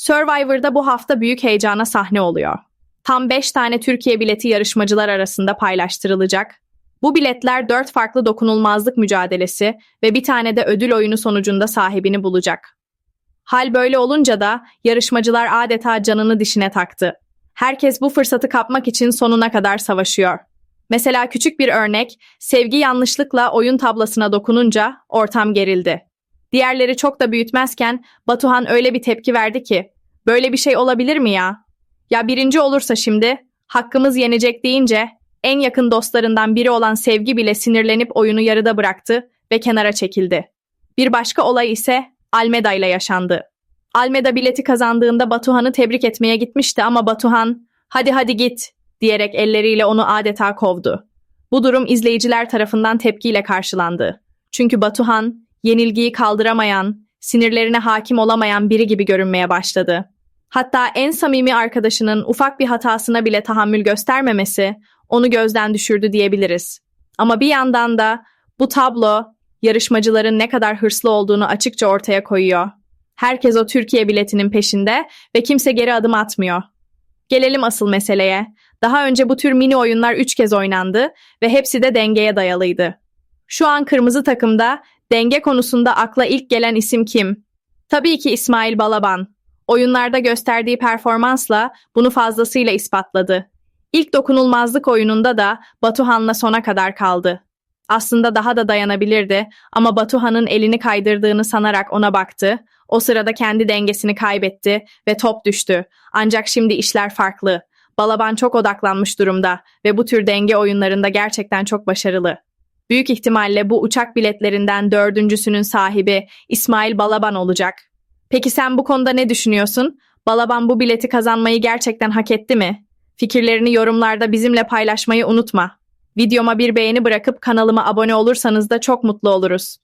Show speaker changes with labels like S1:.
S1: Survivor'da bu hafta büyük heyecana sahne oluyor. Tam 5 tane Türkiye bileti yarışmacılar arasında paylaştırılacak. Bu biletler 4 farklı dokunulmazlık mücadelesi ve bir tane de ödül oyunu sonucunda sahibini bulacak. Hal böyle olunca da yarışmacılar adeta canını dişine taktı. Herkes bu fırsatı kapmak için sonuna kadar savaşıyor. Mesela küçük bir örnek, sevgi yanlışlıkla oyun tablasına dokununca ortam gerildi. Diğerleri çok da büyütmezken Batuhan öyle bir tepki verdi ki, böyle bir şey olabilir mi ya? Ya birinci olursa şimdi, hakkımız yenecek deyince en yakın dostlarından biri olan Sevgi bile sinirlenip oyunu yarıda bıraktı ve kenara çekildi. Bir başka olay ise Almeda ile yaşandı. Almeda bileti kazandığında Batuhan'ı tebrik etmeye gitmişti ama Batuhan hadi hadi git diyerek elleriyle onu adeta kovdu. Bu durum izleyiciler tarafından tepkiyle karşılandı. Çünkü Batuhan yenilgiyi kaldıramayan, sinirlerine hakim olamayan biri gibi görünmeye başladı. Hatta en samimi arkadaşının ufak bir hatasına bile tahammül göstermemesi onu gözden düşürdü diyebiliriz. Ama bir yandan da bu tablo yarışmacıların ne kadar hırslı olduğunu açıkça ortaya koyuyor. Herkes o Türkiye biletinin peşinde ve kimse geri adım atmıyor. Gelelim asıl meseleye. Daha önce bu tür mini oyunlar 3 kez oynandı ve hepsi de dengeye dayalıydı. Şu an kırmızı takımda denge konusunda akla ilk gelen isim kim? Tabii ki İsmail Balaban. Oyunlarda gösterdiği performansla bunu fazlasıyla ispatladı. İlk dokunulmazlık oyununda da Batuhan'la sona kadar kaldı. Aslında daha da dayanabilirdi ama Batuhan'ın elini kaydırdığını sanarak ona baktı. O sırada kendi dengesini kaybetti ve top düştü. Ancak şimdi işler farklı. Balaban çok odaklanmış durumda ve bu tür denge oyunlarında gerçekten çok başarılı. Büyük ihtimalle bu uçak biletlerinden dördüncüsünün sahibi İsmail Balaban olacak. Peki sen bu konuda ne düşünüyorsun? Balaban bu bileti kazanmayı gerçekten hak etti mi? Fikirlerini yorumlarda bizimle paylaşmayı unutma. Videoma bir beğeni bırakıp kanalıma abone olursanız da çok mutlu oluruz.